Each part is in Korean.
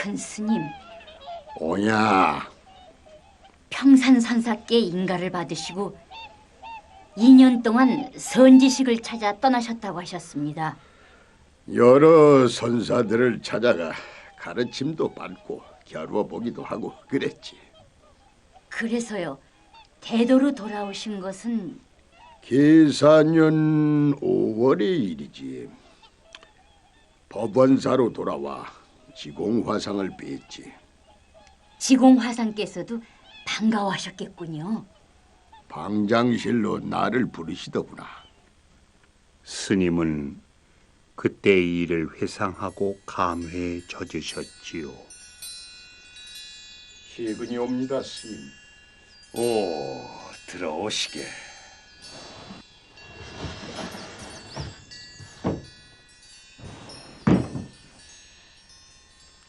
큰 스님, 오냐 평산선사께 인가를 받으시고 2년 동안 선지식을 찾아 떠나셨다고 하셨습니다. 여러 선사들을 찾아가 가르침도 받고 겨루어 보기도 하고 그랬지. 그래서요, 대도로 돌아오신 것은 계사년 5월의 일이지. 법원사로 돌아와 지공화상을 뵀지 지공화상께서도 반가워하셨겠군요. 방장실로 나를 부르시더구나 스님은 그때의 일을 회상하고 감회에 젖으셨지요. 시근이 옵니다 스님 오 들어오시게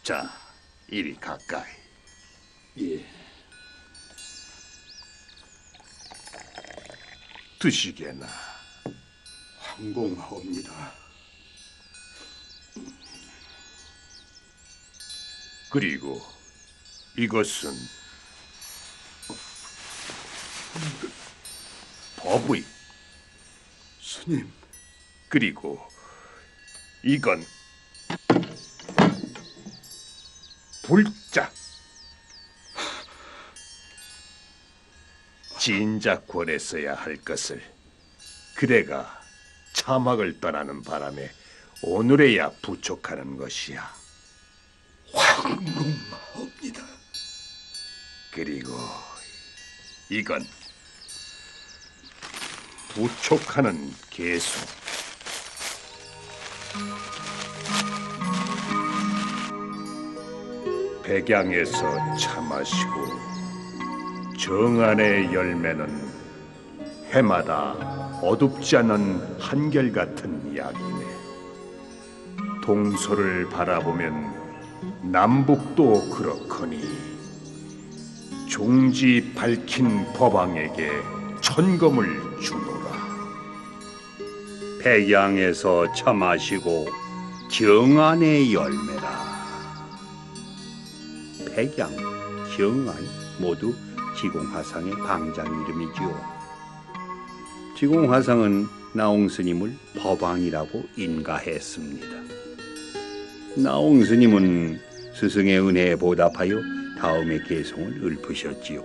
자 이리 가까이. 예. 드시게나. 황공하옵니다. 그리고 이것은 법의 스님. 그리고 이건 불작 진작 권했어야 할 것을 그대가 차막을 떠나는 바람에 오늘에야 부족하는 것이야. 황공하옵니다 그리고 이건 부촉하는 개수. 백양에서 차 마시고 정안의 열매는 해마다 어둡지 않은 한결같은 약이네. 동서를 바라보면 남북도 그렇거니 종지 밝힌 법왕에게 천검을 주노라. 백양에서 차 마시고 정안의 열매라. 백양, 정안 모두 지공화상의 방장 이름이지요. 지공화상은 나홍스님을 법왕이라고 인가했습니다. 나홍스님은 스승의 은혜에 보답하여 다음의 개송을 읊으셨지요.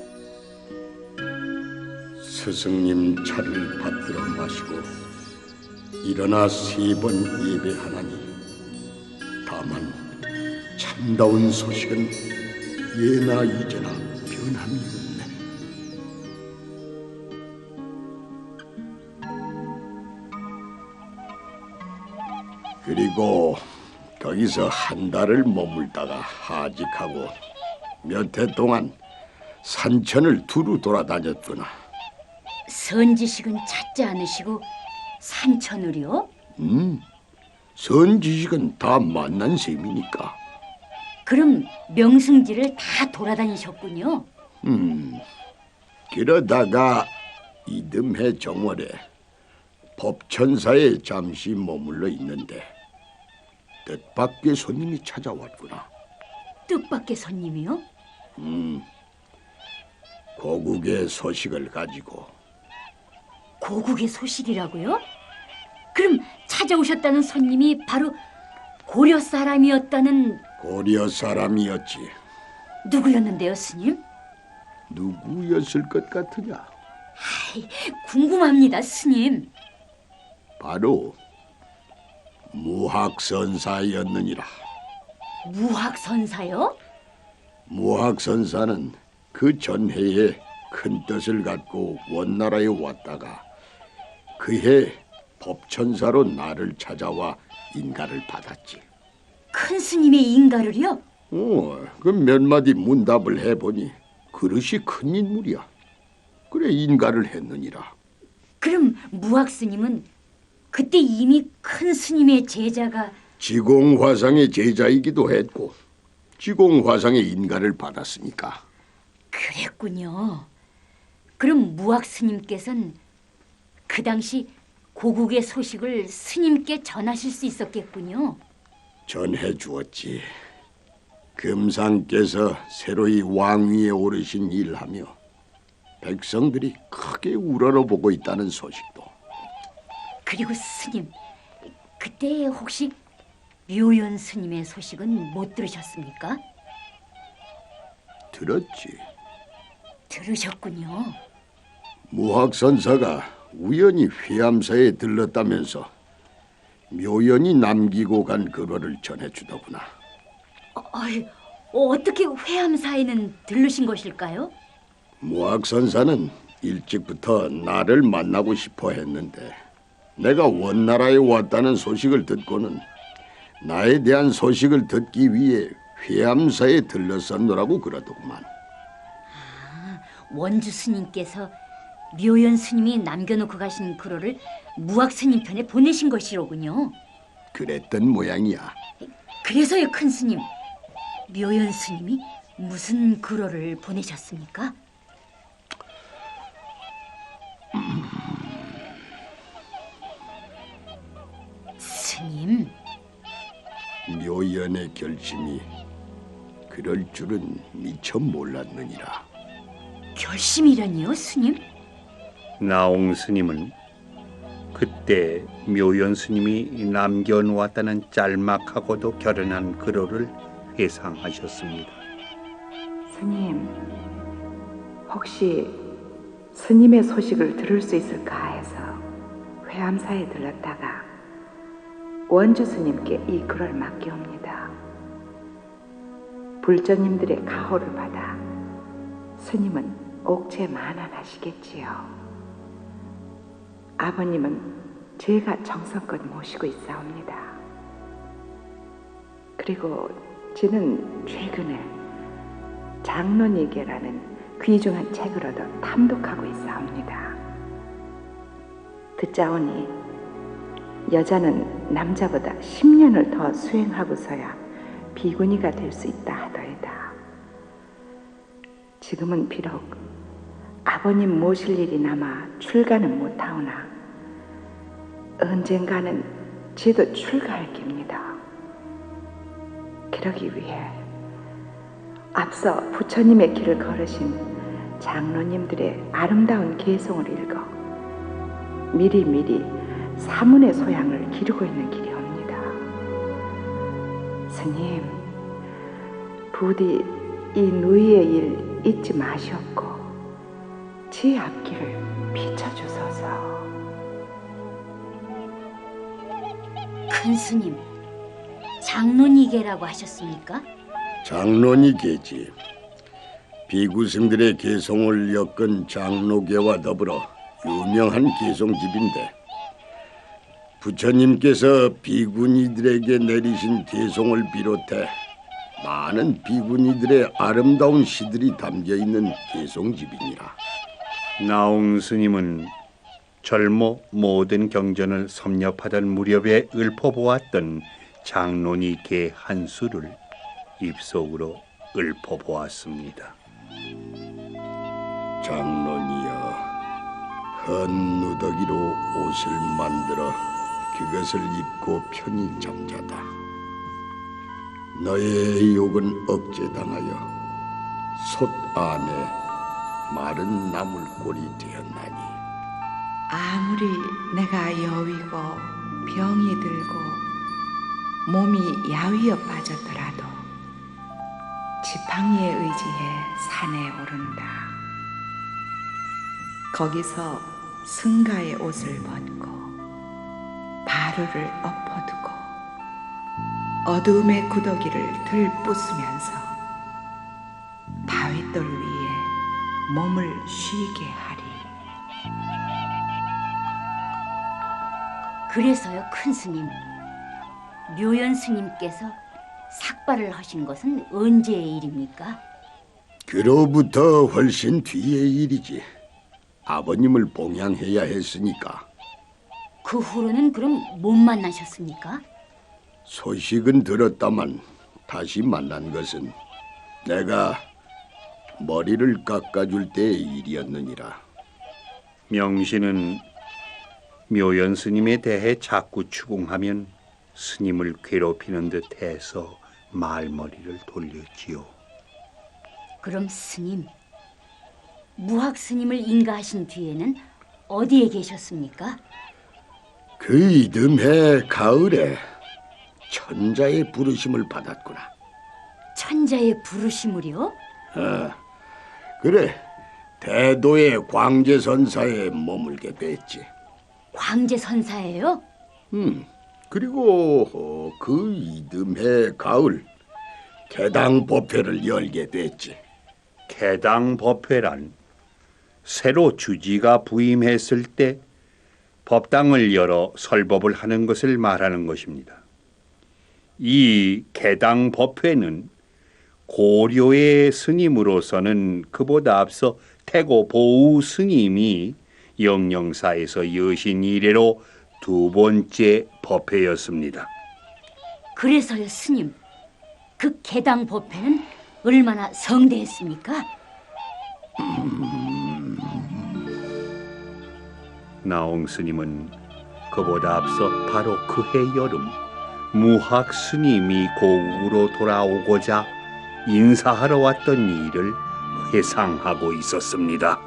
스승님 차를 받들어 마시고 일어나 세 번 예배하나니 다만 참다운 소식은 예나 이제나 변함이 없네 그리고 거기서 한 달을 머물다가 하직하고 몇 해 동안 산천을 두루 돌아다녔구나 선지식은 찾지 않으시고 산천으로요? 음, 선지식은 다 만난 셈이니까. 그럼 명승지를 다 돌아다니셨군요. 음, 그러다가 이듬해 정월에 법천사에 잠시 머물러 있는데 뜻밖의 손님이 찾아왔구나. 뜻밖의 손님이요? 고국의 소식을 가지고 고국의 소식이라고요? 그럼 찾아오셨다는 손님이 바로 고려 사람이었다는 고려 사람이었지. 누구였는데요, 스님? 누구였을 것 같으냐? 아이, 궁금합니다, 스님. 바로 무학선사였느니라. 무학선사요? 무학선사는 그 전해에 큰 뜻을 갖고 원나라에 왔다가 그해 법천사로 나를 찾아와 인가를 받았지. 큰 스님의 인가를요? 어, 그 몇 마디 문답을 해보니 그릇이 큰 인물이야. 그래 인가를 했느니라. 그럼 무학 스님은 그때 이미 큰 스님의 제자가 지공화상의 제자이기도 했고 지공화상의 인가를 받았으니까 그랬군요. 그럼 무학 스님께서는 그 당시 고국의 소식을 스님께 전하실 수 있었겠군요. 전해 주었지. 금상께서 새로이 왕위에 오르신 일하며 백성들이 크게 우러러보고 있다는 소식도 그리고 스님, 그때 혹시 묘연 스님의 소식은 못 들으셨습니까? 들었지. 들으셨군요. 무학선사가 우연히 회암사에 들렀다면서 묘연이 남기고 간 글어를 전해주더구나. 어, 어이, 어떻게 회암사에는 들르신 것일까요? 무학선사는 일찍부터 나를 만나고 싶어 했는데 내가 원나라에 왔다는 소식을 듣고는 나에 대한 소식을 듣기 위해 회암사에 들렀었노라고 그러더구만. 원주 스님께서 묘연 스님이 남겨놓고 가신 글어를 무학 스님 편에 보내신 것이로군요. 그랬던 모양이야. 그래서요, 큰 스님. 묘연 스님이 무슨 글어를 보내셨습니까? 스님, 묘연의 결심이 그럴 줄은 미처 몰랐느니라. 결심이라니요, 스님? 나옹 스님은 그때 묘연 스님이 남겨놓았다는 짤막하고도 결연한 글어를 회상하셨습니다. 스님, 혹시 스님의 소식을 들을 수 있을까 해서 회암사에 들렀다가 원주 스님께 이 글을 맡기옵니다. 불전님들의 가호를 받아 스님은 옥체 만안하시겠지요. 아버님은 제가 정성껏 모시고 있사옵니다. 그리고 저는 최근에 장론이계라는 귀중한 책을 얻어 탐독하고 있사옵니다. 듣자오니 여자는 남자보다 10년을 더 수행하고서야 비구니가 될 수 있다 하더이다. 지금은 비록 아버님 모실 일이 남아 출가는 못하오나 언젠가는 저도 출가할 깁니다. 그러기 위해 앞서 부처님의 길을 걸으신 장로님들의 아름다운 개성을 읽어 미리미리 사문의 소양을 기르고 있는 길이옵니다. 스님, 부디 이 누이의 일 잊지 마시옵고 지 앞길을 비춰주소서. 큰 스님, 장론이계라고 하셨습니까? 장론이 계지. 비구승들의 개성을 엮은 장로계와 더불어 유명한 개성집인데 부처님께서 비구니들에게 내리신 개성을 비롯해 많은 비구니들의 아름다운 시들이 담겨 있는 개성집이니라. 나옹 스님은 젊어 모든 경전을 섭렵하던 무렵에 읊어보았던 개한 수를 입속으로 읊어보았습니다. 장론이여, 헌 누더기로 옷을 만들어 그것을 입고 편히 잠자다. 너의 욕은 억제당하여 솥 안에 마른 나물골이 되었나니 아무리 내가 여위고 병이 들고 몸이 야위어 빠졌더라도 지팡이에 의지해 산에 오른다. 거기서 승가의 옷을 벗고 바루를 엎어두고 어두움의 구더기를 들부수면서 몸을 쉬게 하리. 그래서요, 큰 스님. 묘연 스님께서 삭발을 하신 것은 언제의 일입니까? 그로부터 훨씬 뒤의 일이지. 아버님을 봉양해야 했으니까 그 후로는 그럼 못 만나셨습니까? 소식은 들었다만 다시 만난 것은 내가 머리를 깎아줄 때의 일이었느니라. 명신은 묘연 스님에 대해 자꾸 추궁하면 스님을 괴롭히는 듯해서 말머리를 돌렸지요. 그럼 스님, 무학 스님을 인가하신 뒤에는 어디에 계셨습니까? 그 이듬해 가을에 천자의 부르심을 받았구나. 천자의 부르심을요? 그래, 대도의 광제선사에 머물게 됐지. 광제 선사예요? 음, 그리고 어, 그 이듬해 가을 개당 법회를 열게 됐지. 개당 법회란 새로 주지가 부임했을 때 법당을 열어 설법을 하는 것을 말하는 것입니다. 이 개당 법회는 고려의 스님으로서는 그보다 앞서 태고 보우 스님이 영영사에서 여신 이래로 두 번째 법회였습니다. 그래서요, 스님. 그 개당 법회는 얼마나 성대했습니까? 나옹 스님은 그보다 앞서 바로 그 해 여름 무학 스님이 고국으로 돌아오고자 인사하러 왔던 일을 회상하고 있었습니다.